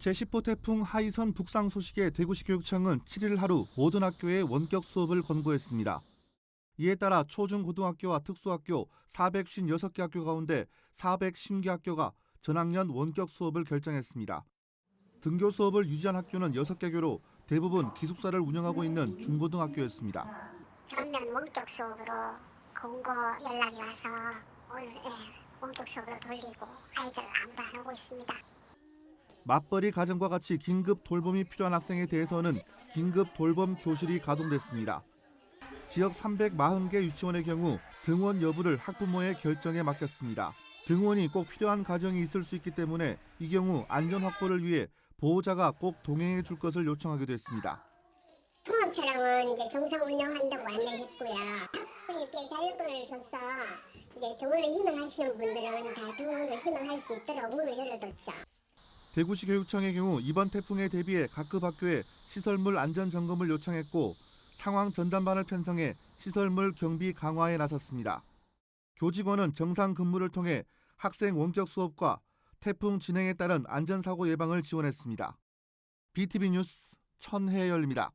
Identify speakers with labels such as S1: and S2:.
S1: 제10호 태풍 하이선 북상 소식에 대구시 교육청은 7일 하루 모든 학교에 원격 수업을 권고했습니다. 이에 따라 초중고등학교와 특수학교 456개 학교 가운데 410개 학교가 전학년 원격 수업을 결정했습니다. 등교 수업을 유지한 학교는 6개 교로 대부분 기숙사를 운영하고 있는 중고등학교였습니다.
S2: 전면 원격 수업으로 공고 연락이 와서 오늘 예, 원격 수업으로 돌리고 아이들 아무도 안 오고 있습니다.
S1: 맞벌이 가정과 같이 긴급 돌봄이 필요한 학생에 대해서는 긴급 돌봄 교실이 가동됐습니다. 지역 340개 유치원의 경우 등원 여부를 학부모의 결정에 맡겼습니다. 등원이 꼭 필요한 가정이 있을 수 있기 때문에 이 경우 안전 확보를 위해 보호자가 꼭 동행해 줄 것을 요청하기도 했습니다.
S2: 통합 촬영은 이제 정상 운영한다고 안내했고요. 학생님께 자율권을 줘서 이제 등원을 희망하시는 분들은 다 등원을 희망할 수 있도록 문을 열어뒀죠.
S1: 대구시 교육청의 경우 이번 태풍에 대비해 각급 학교에 시설물 안전 점검을 요청했고 상황 전담반을 편성해 시설물 경비 강화에 나섰습니다. 교직원은 정상 근무를 통해 학생 원격 수업과 태풍 진행에 따른 안전사고 예방을 지원했습니다. BTV 뉴스 천혜열입니다.